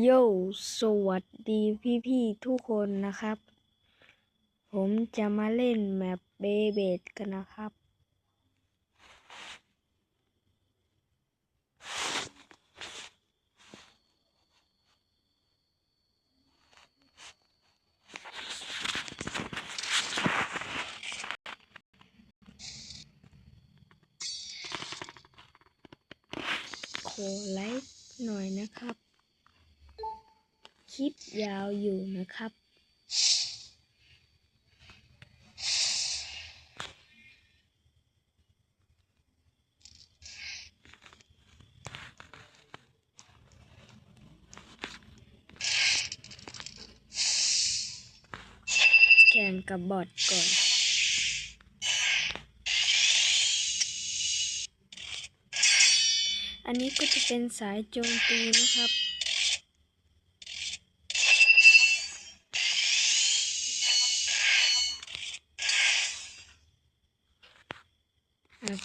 โยสวัสดีพี่ๆทุกคนนะครับ ผมจะมาเล่นแมปเบเบดกันนะครับ ขอไลค์หน่อยนะครับ คลิปยาวอยู่นะครับ แข่งกับบอทก่อนอันนี้ก็จะเป็นสายโจมตีนะครับ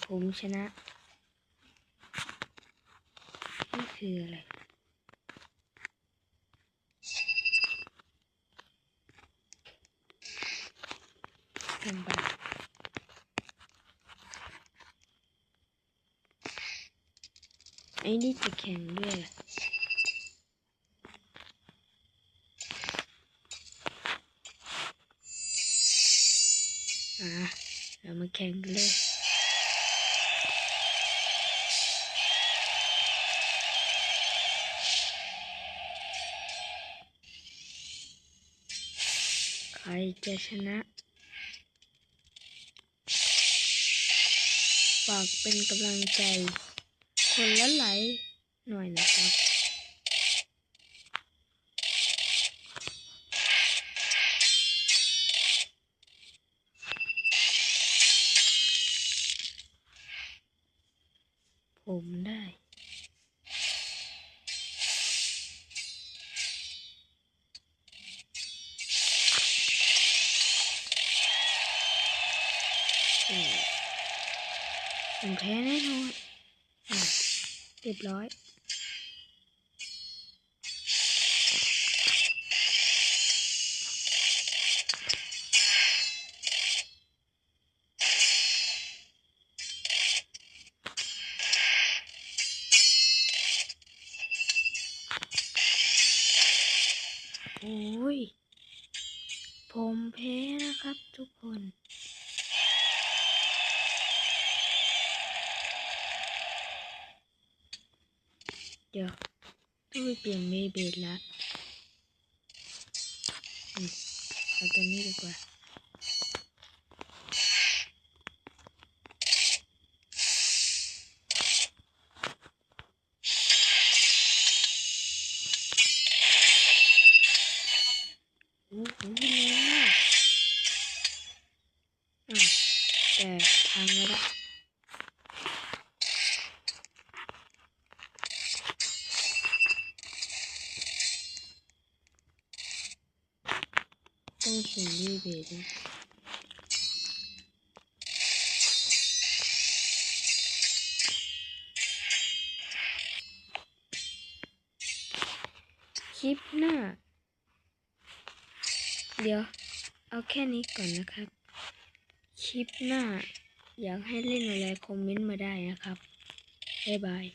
ผมชนะ นี่คืออะไรทำไปไอ้นี่จะแข่งด้วยเหรออะเรามาแข่งกันเลย รจะชนะฝากเป็นกำลังใจ คนละไหลหน่อยนะครับ ผมได้ ผมแพ้แน่นอนเรียบร้อยโอ้ย ผมแพ้นะครับทุกคน ดี๋ยวต้องไปเปลี่ยนเมเบดละเอาตัวนี้ดีกว่าแรงมากอะแต่ทางไม่ได้ ต้องเขียนรีเบรด้วยคลิปหน้าเดี๋ยว เอาแค่นี้ก่อนนะครับ คลิปหน้า อยากให้เล่นอะไรคอมเมนต์มาได้นะครับ บ๊ายบาย